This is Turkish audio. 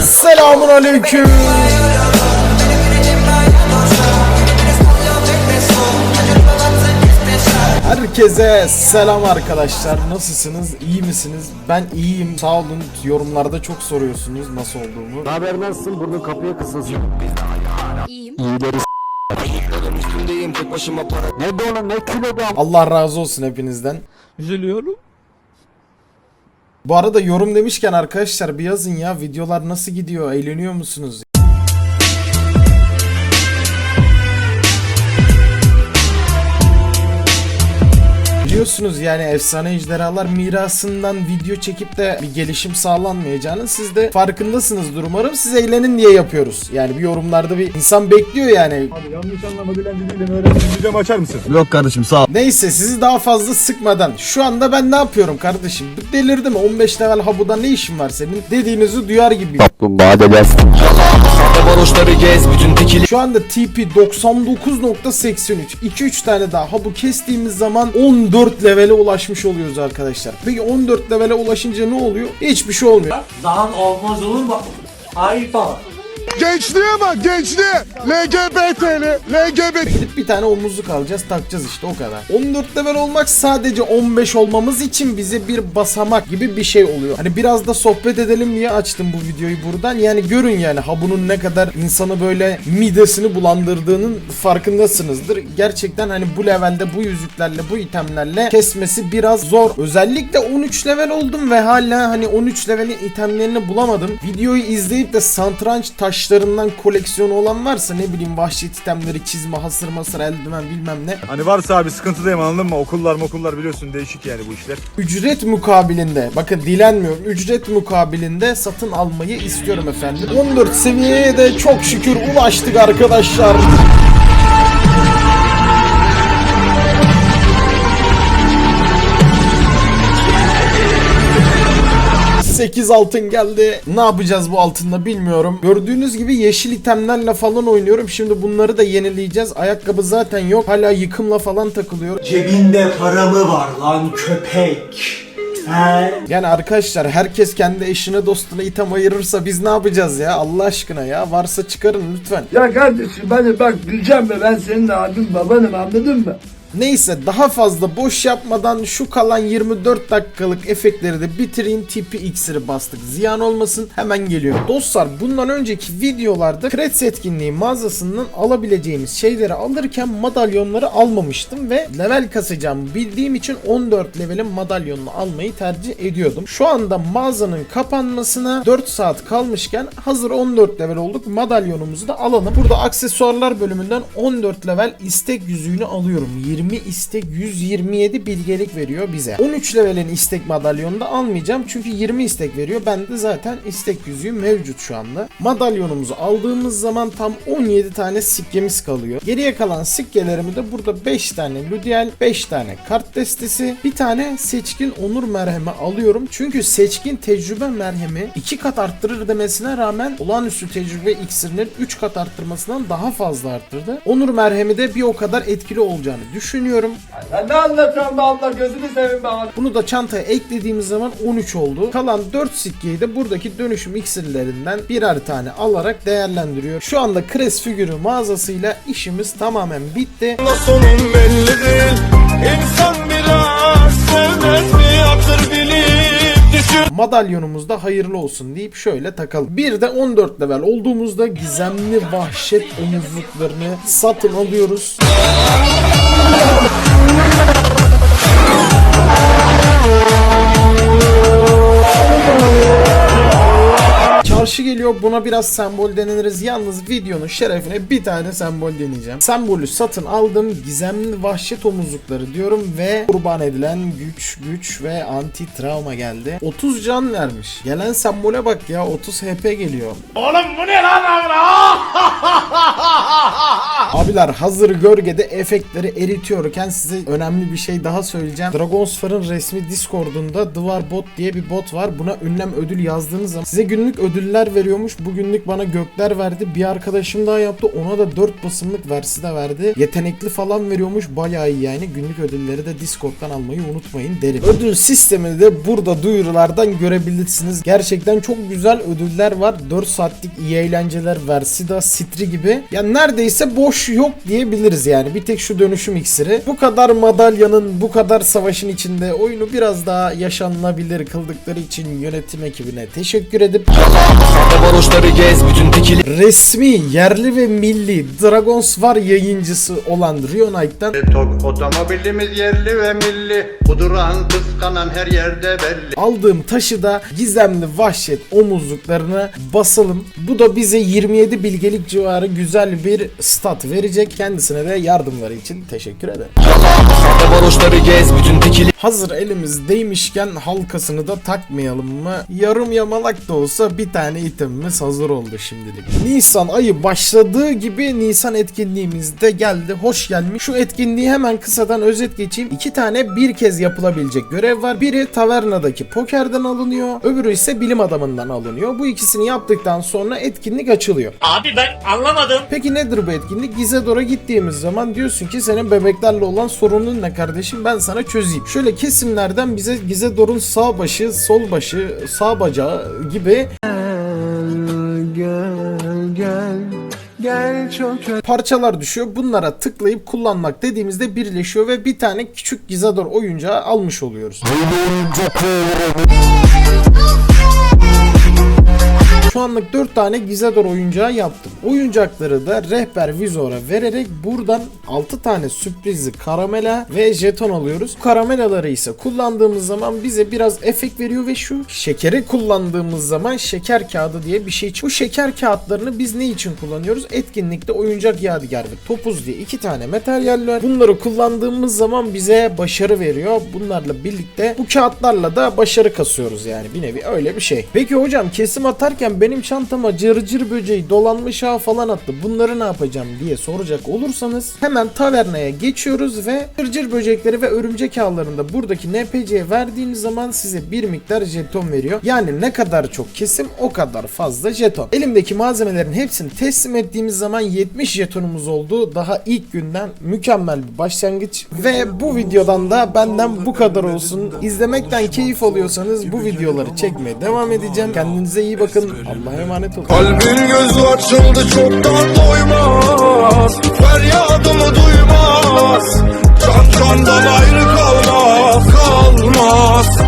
Selamun aleyküm. Herkese selam arkadaşlar. Nasılsınız? İyi misiniz? Ben iyiyim. Sağ olun. Yorumlarda çok soruyorsunuz nasıl olduğumu. Haber nasılsın? Burnun kapıya kısılsın. İyiyim. İyileri Ne donu ne kilogram. Allah razı olsun hepinizden. Üzülüyorum. Bu arada yorum demişken arkadaşlar bir yazın ya videolar nasıl gidiyor? Eğleniyor musunuz? Biliyorsunuz yani efsane ejderhalar mirasından video çekip de bir gelişim sağlanmayacağının siz de farkındasınızdır umarım. Siz eğlenin diye yapıyoruz. Yani bir yorumlarda bir insan bekliyor yani. Abi yanlış anlama değilim öğrenci videomu açar mısın? Yok kardeşim sağ ol. Neyse sizi daha fazla sıkmadan şu anda ben ne yapıyorum kardeşim? Delirdim 15 level habuda ne işin var senin? Dediğinizi duyar gibiyim. Kaplumbağa delirsin. Şu anda TP 99.83 2-3 tane daha habu kestiğimiz zaman 14 levele ulaşmış oluyoruz arkadaşlar. Peki 14 levele ulaşınca ne oluyor? Hiçbir şey olmuyor. Lan olmaz olur mu? Hayda. Gençliğe bak gençliğe. LGBT'li. LGBT. Bir tane omuzluk alacağız takacağız işte o kadar. 14 level olmak sadece 15 olmamız için bize bir basamak gibi bir şey oluyor. Hani biraz da sohbet edelim diye açtım bu videoyu buradan. Yani görün yani ha bunun ne kadar insanı böyle midesini bulandırdığının farkındasınızdır. Gerçekten hani bu levelde bu yüzüklerle bu itemlerle kesmesi biraz zor. Özellikle 13 level oldum ve hala hani 13 levelin itemlerini bulamadım. Videoyu izleyip de santranç taşlarından koleksiyonu olan varsa ne bileyim vahşi itemleri çizme, hasır masır, eldiven bilmem ne. Hani varsa abi sıkıntıdayım anladın mı? Okullar okullar biliyorsun değişik yani bu işler. Ücret mukabilinde bakın dilenmiyorum. Ücret mukabilinde satın almayı istiyorum efendim. 14 seviyeye de çok şükür ulaştık arkadaşlar. 8 altın geldi. Ne yapacağız bu altınla bilmiyorum. Gördüğünüz gibi yeşil itemlerle falan oynuyorum. Şimdi bunları da yenileyeceğiz. Ayakkabı zaten yok. Hala yıkımla falan takılıyor. Cebinde para mı var lan köpek? He? Yani arkadaşlar herkes kendi eşine dostuna item ayırırsa biz ne yapacağız ya Allah aşkına ya varsa çıkarın lütfen. Ya kardeşim ben bak diyeceğim mi ben senin abin babanım anladın mı? Neyse daha fazla boş yapmadan şu kalan 24 dakikalık efektleri de bitireyim tipi iksiri bastık ziyan olmasın hemen geliyor. Dostlar bundan önceki videolarda Krets etkinliği mağazasından alabileceğimiz şeyleri alırken madalyonları almamıştım ve level kasacağımı bildiğim için 14 levelin madalyonunu almayı tercih ediyordum. Şu anda mağazanın kapanmasına 4 saat kalmışken hazır 14 level olduk madalyonumuzu da alalım. Burada aksesuarlar bölümünden 14 level istek yüzüğünü alıyorum. 20 istek 127 bilgelik veriyor bize. 13 levelin istek madalyonunu da almayacağım çünkü 20 istek veriyor. Bende zaten istek yüzüğü mevcut şu anda. Madalyonumuzu aldığımız zaman tam 17 tane sikkemiz kalıyor. Geriye kalan sikkelerimi de burada 5 tane Ludiel, 5 tane kart destesi, bir tane seçkin onur merhemi alıyorum. Çünkü seçkin tecrübe merhemi 2 kat arttırır demesine rağmen olağanüstü tecrübe iksirinin 3 kat arttırmasından daha fazla arttırdı. Onur merhemi de bir o kadar etkili olacağını düşünüyorum. Ya ne anlatıyorsun be abla gözünü seveyim be abi. Bunu da çantaya eklediğimiz zaman 13 oldu. Kalan 4 sikkeyi de buradaki dönüşüm iksirlerinden birer tane alarak değerlendiriyor. Şu anda Kres figürü mağazasıyla işimiz tamamen bitti. Sonun belli değil. İnsan biraz sevmez mi hatır. Madalyonumuz da hayırlı olsun deyip şöyle takalım. Bir de 14 level olduğumuzda gizemli vahşet omuzluklarını satın alıyoruz. Çarşı geliyor buna biraz sembol deneriz. Yalnız videonun şerefine bir tane sembol deneyeceğim. Sembolü satın aldım. Gizemli vahşet omuzlukları diyorum ve kurban edilen güç güç ve anti travma geldi. 30 can vermiş. Gelen sembole bak ya 30 HP geliyor. Oğlum bu ne lan Abiler hazır gölgede efektleri eritiyorken size önemli bir şey daha söyleyeceğim. Dragonsfar'ın resmi Discord'unda Dvar Bot diye bir bot var. Buna ünlem ödül yazdığınız zaman size günlük ödüller veriyormuş. Bugünlük bana gökler verdi. Bir arkadaşım daha yaptı. Ona da 4 basımlık versi de verdi. Yetenekli falan veriyormuş. Bayağı iyi yani. Günlük ödülleri de Discord'dan almayı unutmayın derim. Ödül sistemini de burada duyurulardan görebilirsiniz. Gerçekten çok güzel ödüller var. 4 saatlik iyi eğlenceler, Versida, Sitri gibi. Ya neredeyse boş yok diyebiliriz yani. Bir tek şu dönüşüm iksiri. Bu kadar madalyanın, bu kadar savaşın içinde oyunu biraz daha yaşanılabilir kıldıkları için yönetim ekibine teşekkür edip varoşları gez bütün tekili resmi, yerli ve milli Dragons var yayıncısı olan Rio Knight'tan Tok otomobilimiz yerli ve milli Kuduran kıskanan her yerde belli aldığım taşı da gizemli vahşet omuzluklarına basalım. Bu da bize 27 bilgelik civarı güzel bir stat verecek. Kendisine de yardımları için teşekkür ederim. Varoşları gez bütün tekili Hazır elimizdeymişken halkasını da takmayalım mı? Yarım yamalak da olsa bir tane itemimiz hazır oldu şimdilik. Nisan ayı başladığı gibi Nisan etkinliğimiz de geldi. Hoş gelmiş. Şu etkinliği hemen kısadan özet geçeyim. İki tane bir kez yapılabilecek görev var. Biri tavernadaki pokerden alınıyor. Öbürü ise bilim adamından alınıyor. Bu ikisini yaptıktan sonra etkinlik açılıyor. Abi ben anlamadım. Peki nedir bu etkinlik? Gizedor'a gittiğimiz zaman diyorsun ki senin bebeklerle olan sorunun ne kardeşim ben sana çözeyim. Şöyle kesimlerden bize Gizedor'un sağ başı, sol başı, sağ bacağı gibi parçalar düşüyor. Bunlara tıklayıp kullanmak dediğimizde birleşiyor ve bir tane küçük Gizedor oyuncağı almış oluyoruz. Anlık 4 tane Gizador oyuncağı yaptım. Oyuncakları da rehber vizora vererek buradan 6 tane sürprizli karamela ve jeton alıyoruz. Bu karamelaları ise kullandığımız zaman bize biraz efekt veriyor ve şu şekeri kullandığımız zaman şeker kağıdı diye bir şey çıkıyor. Bu şeker kağıtlarını biz ne için kullanıyoruz? Etkinlikte oyuncak yadigar ve topuz diye iki tane materyaller. Bunları kullandığımız zaman bize başarı veriyor. Bunlarla birlikte bu kağıtlarla da başarı kasıyoruz yani bir nevi öyle bir şey. Peki hocam kesim atarken benim çantama cırcır böceği dolanmış ağ falan attı. Bunları ne yapacağım diye soracak olursanız hemen tavernaya geçiyoruz ve cırcır böcekleri ve örümcek ağlarında buradaki NPC'ye verdiğiniz zaman size bir miktar jeton veriyor. Yani ne kadar çok kesim o kadar fazla jeton. Elimdeki malzemelerin hepsini teslim ettiğimiz zaman 70 jetonumuz oldu. Daha ilk günden mükemmel bir başlangıç. Ve bu videodan da benden bu kadar olsun. İzlemekten keyif alıyorsanız bu videoları çekmeye devam edeceğim. Kendinize iyi bakın. Allah'a emanet olun. Kalbin gözü açıldı çoktan doymaz. Feryadımı duymaz. Can candan ayrı kalmaz Kalmaz